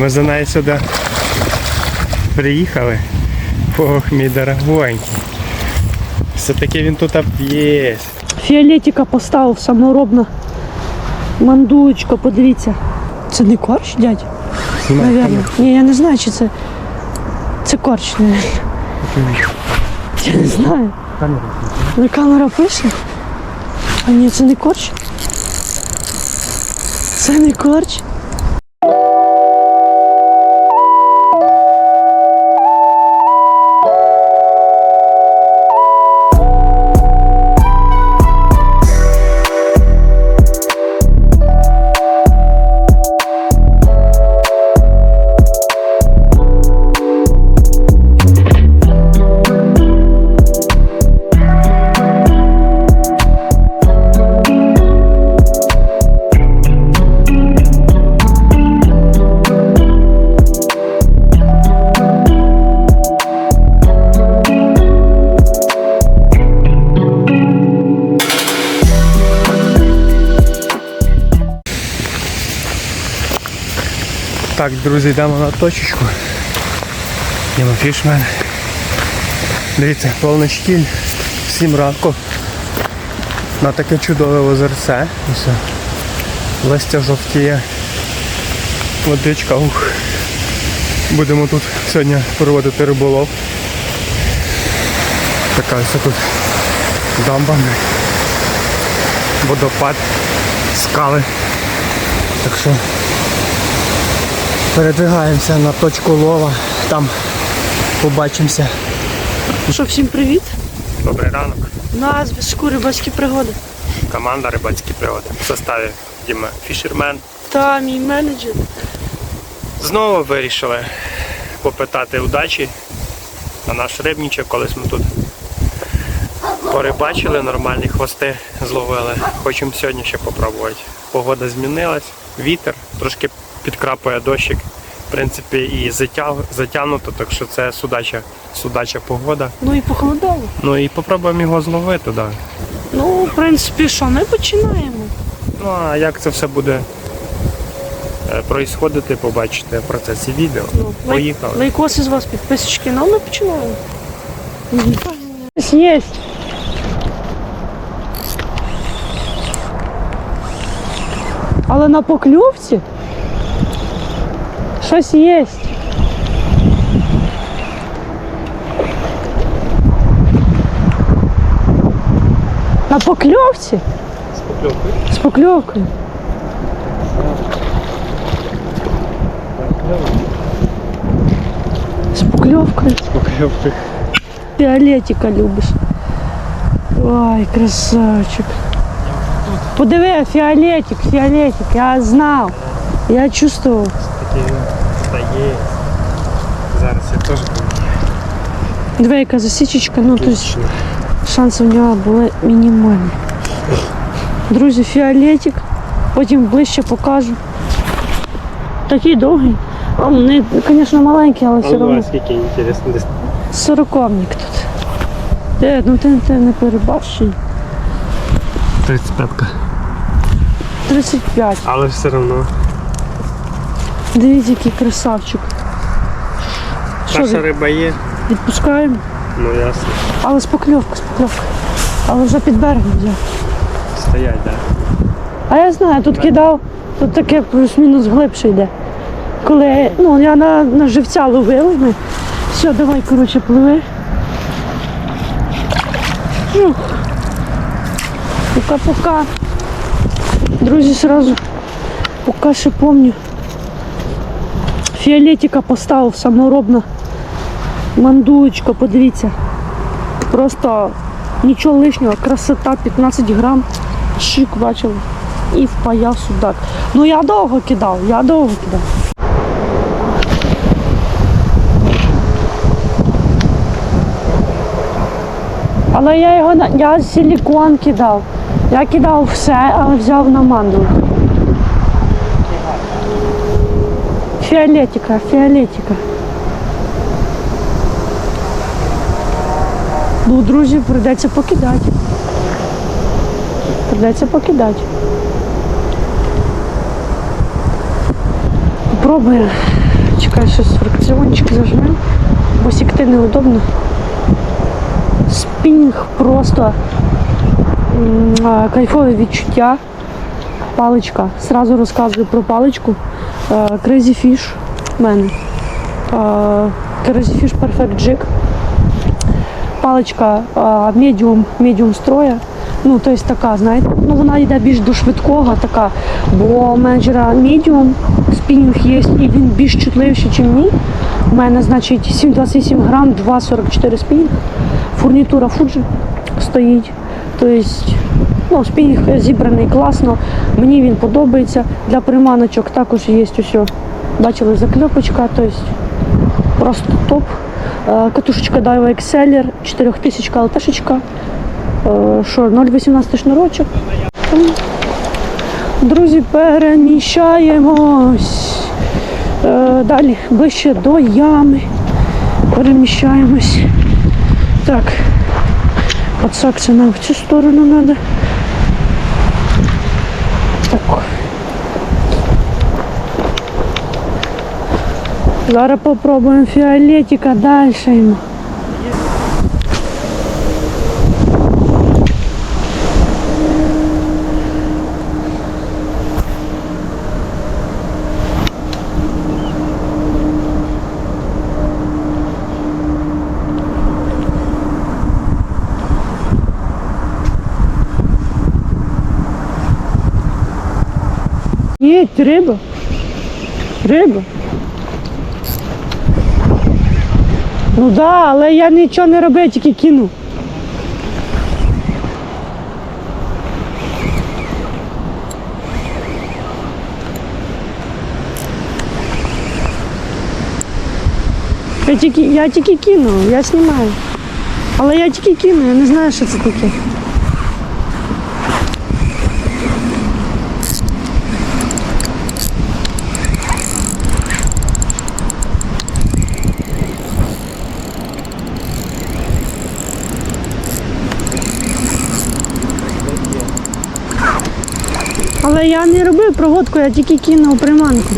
Ми за нею сюди приїхали. Ох, мій дорогонький. Все-таки він тут є. Фіолетика поставив саморобно. Мандулечко, подивіться. Це не корч, дядь? Наверно. Ні, я не знаю, чи це. Це корч, не. Я не знаю. На камера пише. А ні, це не корч. Це не корч. Так, друзі, йдемо на точечку. Йдемо фішмен. Дивіться, повний штіль, 7 ранку. На таке чудове озерце. Ось. Листя жовтіє. Водичка, ух. Будемо тут сьогодні проводити риболов. Така ось тут дамба. Водопад, скали. Так що передвигаємося на точку лова. Там побачимося. Що, всім привіт. Добрий ранок. На зв'язку рибацькі пригоди. Команда рибацькі пригоди в составі Діма Фішермен. Та мій менеджер. Знову вирішили попитати удачі на наш рибничок, колись ми тут порибачили, нормальні хвости зловили. Хочемо сьогодні ще попробувати. Погода змінилась, вітер, трошки підкрапує дощик. В принципі, і затяг, затягнуто, так що це судача, судача погода. Ну і похолодало. Ну і попробуємо його зловити, да. Ну, в принципі, що, ми починаємо. Ну а як це все буде е, происходити, побачите в процесі відео. Ну, Поїхали. Лайкос із вас, підписочки, ну ми починаємо. Є. Але на покльовці щось є. На покльовці? З покльовкою. З покльовкою. Фіолетика любиш. Ой, красавчик. Подиви, фіолетик, фіолетик, я знав. Я чувствував. Такі стає. Зараз я теж Диви, яка засічечка, ну тобто шанси в нього були мінімальні. Друзі, фіолетик. Потім ближче покажу. Такий довгий. Не, звісно, маленький, але все одно. скільки інтересно. Сороковник тут. Де, ну ти, ти не перебачив. 35-ка. 35. Але все одно. Дивіться, який красавчик. Що, риба є, відпускаємо? ну ясно. Але з покльовки, з покльовки. Але вже під берегом взяв. Стоять, так. А я знаю, тут кидав, тут таке плюс-мінус глибше йде. Коли ну, я на, на живця ловила, ми. все, давай, коротше, пливи. Ну, Пока-пока. Друзі, сразу, поки ще помню. Фіолетика поставив саморобно. Мандулечко, подивіться. Просто нічого лишнього, красота 15 грам. Шик бачив. І впаяв судак. Ну я довго кидав, я довго кидав. Але я його я силікон кидав. Я кидав все, але взяв на мандул. Фіолетика, фіолетика. Ну, друзі, прийдеться покидати. Прийдеться покидати. Попробуємо. Чекай, сейчас фракціончик зажмем, бо сікти неудобно. Спінг просто кайфове відчуття. Паличка. Сразу розказую про паличку. Е, Crazy Fish в мене. Е, Crazy Fish Perfect Jig. Паличка а, медіум, медіум строя. Ну, то есть така, знаєте, ну вона йде більш до швидкого, така, бо менеджера медіум, спінінг є, і він більш чутливіший, ніж мій. У мене, значить, 7,28 грам, 2,44 спінінг. Фурнітура Fuji стоїть. Тобто, ну, спінінг зібраний класно. Мені він подобається. Для приманочок також є усе. Бачили закльопочка, тобто просто топ. Е, Катушечка Daiwa Exceller, 4000 ЛТшечка. Е, Що, 0,18 шнурочок. Друзі, переміщаємось. Е, Далі ближче до ями. Переміщаємось. Так. Подсак це нам в цю сторону треба. Так. Зараз попробуємо фіолетика далі Риба. Риба. Ну да, але я нічого не робив, тільки кинув. Я тільки, я тільки кинув, я знімаю. Але я тільки кину, я не знаю, що це таке. Але я не робив проводку, я тільки кинув приманку.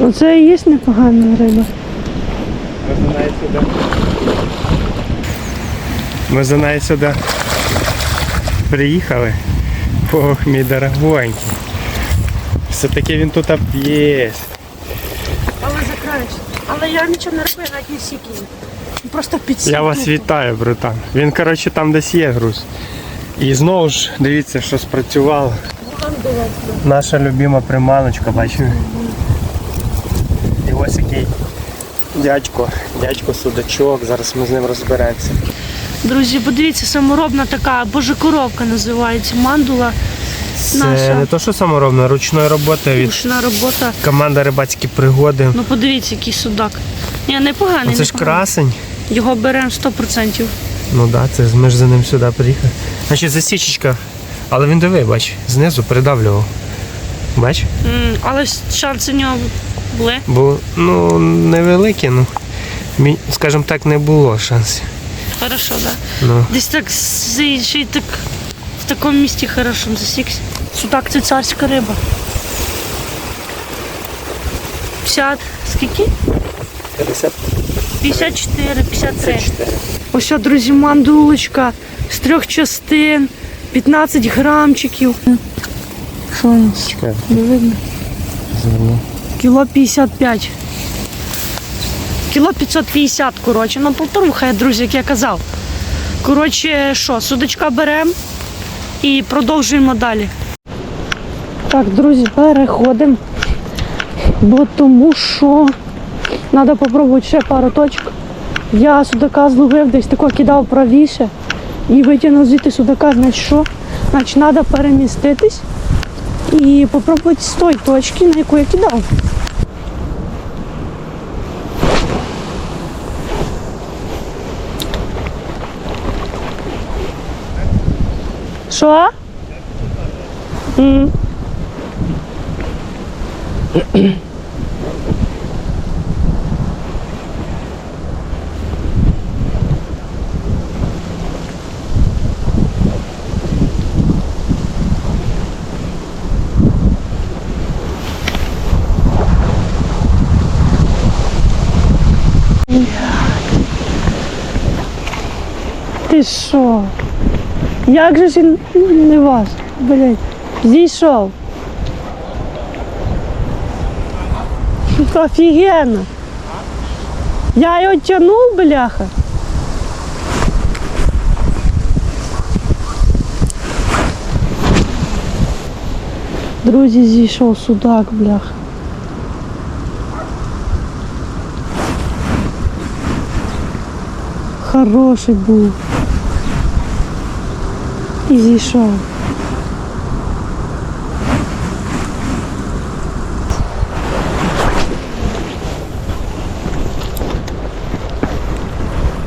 Оце і є непогана риба. Ми за нею сюди приїхали. Ох, мій дорогонький. Все-таки він тут є. Але закраєш. Але я нічого не робив, навіть не сіки. Просто підсікнув. Я вас вітаю, братан. Він, коротше, там десь є груз. І знову ж дивіться, що спрацювало. Наша любима приманочка, бачите. І ось який дядько, дядько судачок, зараз ми з ним розберемося. Друзі, подивіться, саморобна така божекоровка називається. Мандула. Це Наша. не то, що саморобна, ручної роботи від Ручна робота. команда рибацькі пригоди. Ну подивіться, який судак. Ні, непоганий. Це ж красень. Його беремо 100%. Ну так, да, це ж ми ж за ним сюди приїхали. Значить, засічечка. Але він диви, бач, знизу придавлював. Бач? М, Але шанси в нього були. Бо ну невеликі, ну мі- скажімо так, не було шансів. Хорошо, так. Да. Ну, Десь так з- ще так в такому місці хорошо засікся. Судак це царська риба. 50, скільки? 50 54, 53. Ось, друзі, мандулочка з трьох частин, 15 грамчиків. Що у нас? Чекай, Не видно. зверну. Кіло 55. Кіло 550, коротше. Ну, полторухає, друзі, як я казав. Коротше, що, судочка беремо і продовжуємо далі. Так, друзі, переходимо. Бо тому що треба спробувати ще пару точок. Я судака зловив, десь тако кидав правіше і витягнув звідти судака, значить що? Значить, треба переміститись і спробувати з тої точки, на яку я кидав. Що? М. Ти що? Як же ж він не вас? Блять. Зійшов. Це офігенно. Я його тянув, бляха. Друзі, зійшов судак, бляха. Хороший був. І зійшов.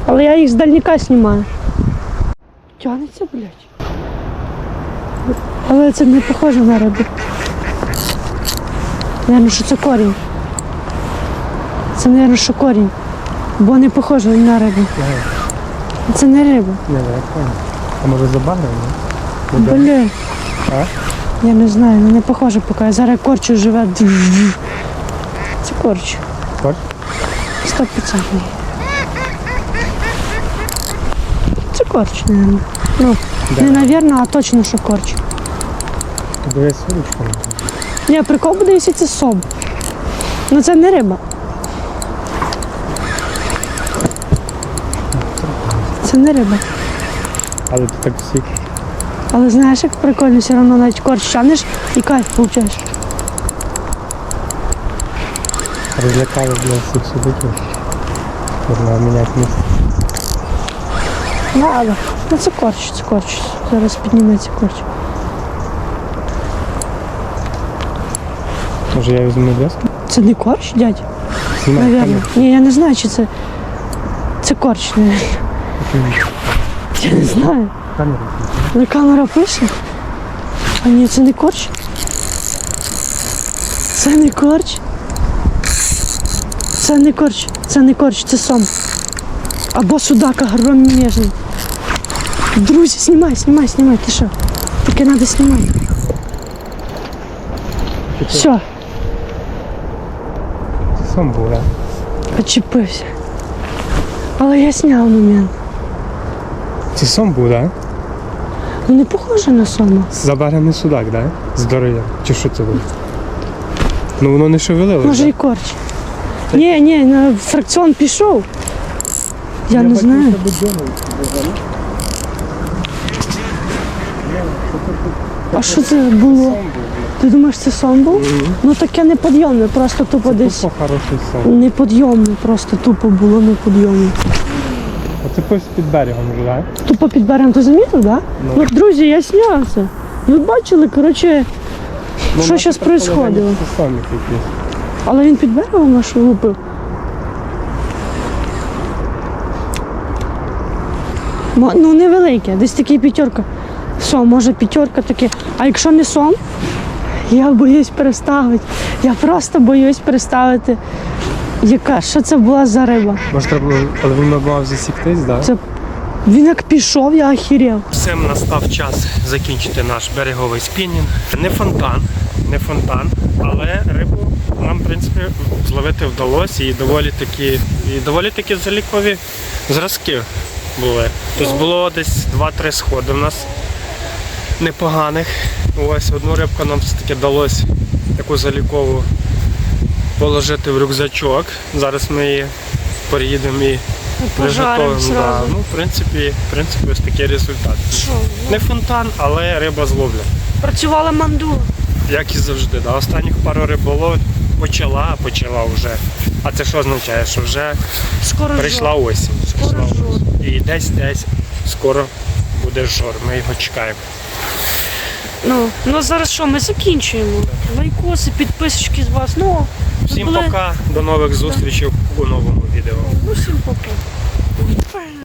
Але я їх з дальніка знімаю. Тянеться, блядь. Але це не похоже на рибу. Наверно, що це корінь. Це, наверно, що корінь. Бо не похоже на рибу. Це не риба. Не, не. А може забагрено? Блін. А? Я не знаю, ну не похоже поки. Я зараз корчу живе. Це корч. Корч? Сто процентний. Це корч, наверное. Ну, Да. не навірно, а точно, що корч. Дивись ручками. Ні, прикол буде, якщо це сом. Ну це не риба. Це не риба. Але ти так всі. Але знаєш, як прикольно, все одно навіть корч тянеш і кайф получаєш. Розлякали для всіх судиків. Можна міняти місце. Ладно. Ну це корч, це корч. Зараз підніметься корч. Може я візьму леску? Це не корч, дядь? Знімай Наверно. камеру. Ні, я не знаю, чи це. Це корч, не. Я не знаю. Камеру. Але камера пише. А ні, це не корч. Це не корч. Це не корч. Це не корч, це сом. Або судака громніжний. Друзі, знімай, знімай, знімай, ти що? Таке треба знімати. Все, Це сам був, так? почепився. Але я зняв момент. Це сом був, так? Ну не похоже на сома. Забарений судак, так? Здоров'я. Чи що це було? Ну воно не шевелилося. Може і корч. Ні, ні, на фракціон пішов. Я, не знаю. А що це було? Ти думаєш, це сон був? Ну таке неподйомне, просто тупо десь. Тупо хороший сон. Неподйомне, просто тупо було неподйомне. Оце пось під берегом вже, так? Тупо під берегом, ти замітив, так? Ну. Ну, друзі, я снявся. Ви бачили, коротше, Ну, що зараз якийсь. Але він під берегом наш лупив. Ну, невелике, десь такий п'ятерка. Сом, може п'ятерка таке. А якщо не сом, я боюсь переставити. Я просто боюсь переставити. Яка? Що це була за риба? Може треба було, але він мав засіктись, так? Це він як пішов, я охерів. Всім настав час закінчити наш береговий спінінг. Не фонтан, не фонтан, але рибу нам, в принципі, зловити вдалося і доволі такі, і доволі такі залікові зразки були. Тобто було десь 2-3 сходи в нас непоганих. Ось одну рибку нам все-таки вдалося таку залікову положити в рюкзачок. Зараз ми її переїдемо і Пожаримо приготуємо. Да. Ну, в принципі, в принципі, ось такий результат. Що? Не фонтан, але риба зловля. Працювала мандула. Як і завжди. Да. Останніх пару риболов почала, почала вже. А це що означає? Що вже Скоро прийшла осінь. Скоро Прийшла жор. І десь десь скоро буде жор. Ми його чекаємо. Ну, ну зараз що, ми закінчуємо. Лайкоси, підписочки з вас. Ну, Всім були- пока, до нових зустрічей у новому відео. ну всім пока.